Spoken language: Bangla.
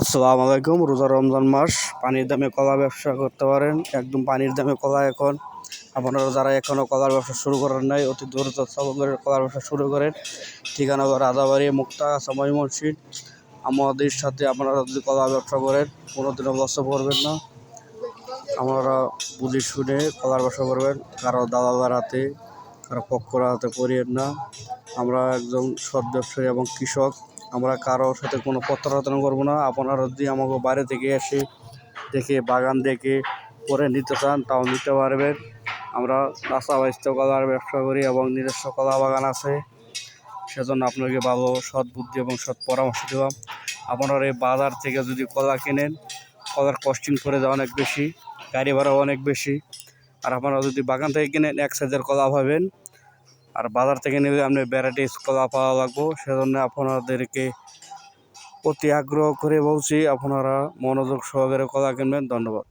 আসসালামু আলাইকুম। রোজা রমজান মাস, পানির দামে কলা ব্যবসা করতে পারেন। একদম পানির দামে কলা এখন। আপনারা যারা এখনও কলার ব্যবসা শুরু করেন নাই, অতি দ্রুত করে কলার ব্যবসা শুরু করেন। ঠিকানা রাজাবাড়ি, মুক্তা সময় মসজিদ। আমাদের সাথে আপনারা যদি কলা ব্যবসা করেন, কোনোদিনও লসে পড়বেন না। আপনারা বুঝে শুনে কলার ব্যবসা করবেন। কারও দালালের হাতে, কারও পক্ষর হাতে পড়িয়েন না। আমরা একজন সৎ ব্যবসায়ী এবং কৃষক। আমরা কারোর সাথে কোনো প্রত্যাবর্তন করব না। আপনারা যদি আমাকে বাইরে থেকে এসে দেখে, বাগান দেখে করে নিতে চান, তাও নিতে পারবেন। আমরা রাস্তা কলার ব্যবসা করি এবং নিজস্ব কলা বাগান আছে। সেজন্য আপনাকে ভালো সৎ বুদ্ধি এবং সৎ পরামর্শ দেওয়া আপনারা এই বাজার থেকে যদি কলা কেনেন, কলার কস্টিং করে যায় অনেক বেশি, গাড়ি ভাড়াও অনেক বেশি। আর আপনারা যদি বাগান থেকে কিনেন, এক সাইজের কলা পাবেন। আর বাজার থেকে নিলে আপনি ভ্যারাইটিস কলা পাওয়া লাগবো। সেজন্য আপনাদেরকে অতি আগ্রহ করে বলছি, আপনারা মনোযোগ সহকারে কলা কিনবেন। ধন্যবাদ।